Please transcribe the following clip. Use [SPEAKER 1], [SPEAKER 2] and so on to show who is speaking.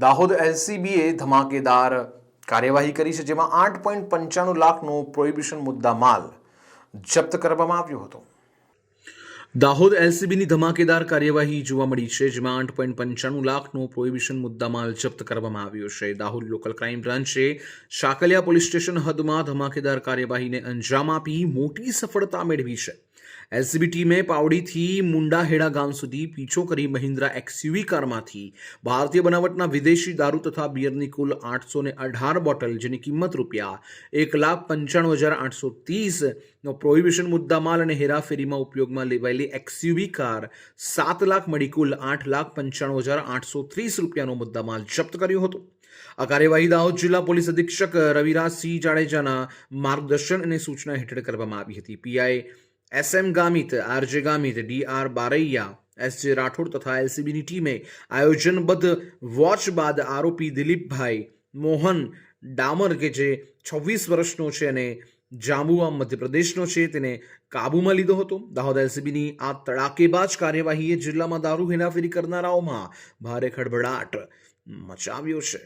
[SPEAKER 1] દાહોદ એલસીબીએ ધમાકેદાર કાર્યવાહી કરી છે, જેમાં આઠ પોઈન્ટ પંચાણું લાખનો પ્રોહિબિશન મુદ્દા માલ જપ્ત કરવામાં આવ્યો હતો. દાહોદ એલસીબીની ધમાકેદાર કાર્યવાહી જોવા મળી છે, જેમાં આઠ પોઈન્ટ પંચાણું લાખનો પ્રોહિબિશન મુદ્દામાલ જપ્ત કરવામાં આવ્યો છે. દાહોદ લોકલ ક્રાઇમ બ્રાન્ચે શાકલિયા પોલીસ સ્ટેશન હદમાં ધમાકેદાર કાર્યવાહીને અંજામ આપી મોટી સફળતા મેળવી છે. એલસીબી ટીમે પાવડીથી મુંડાહેડા ગામ સુધી પીછો કરી મહિન્દ્રા એક્સયુવી કારમાંથી. ભારતીય બનાવટના વિદેશી દારૂ તથા બિયરની કુલ આઠસો ને અઢાર બોટલ, જેની કિંમત રૂપિયા એક લાખ પંચાણું હજાર આઠસો તીસનો પ્રોહિબિશન મુદ્દામાલ અને હેરાફેરીમાં ઉપયોગમાં લેવાયેલી એક્સયુવી કાર સાત લાખ મળી કુલ આઠ લાખ પંચાણું હજાર આઠસો ત્રીસ રૂપિયાનો મુદ્દામાલ જપ્ત કર્યો હતો. આ કાર્યવાહી દાહોદ જિલ્લા પોલીસ અધિક્ષક રવિરાજસિંહ જાડેજાના માર્ગદર્શન અને સૂચના હેઠળ કરવામાં આવી હતી. PI S M Gamit RJ Gamit D R Baraiya S J Rathod તથા એલસીબીની ટીમે આયોજનબદ્ધ વોચ બાદ આરોપી દિલીપભાઈ મોહન ડામર કે જે છવ્વીસ વર્ષનો છે અને જાંબુઆ મધ્યપ્રદેશનો છે તેને કાબૂમાં લીધો હતો દાહોદ એલસીબીની આ તડાકેબાજ કાર્યવાહીએ જિલ્લામાં દારૂ હેરાફેરી કરનારાઓમાં ભારે ખળભળાટ મચાવ્યો છે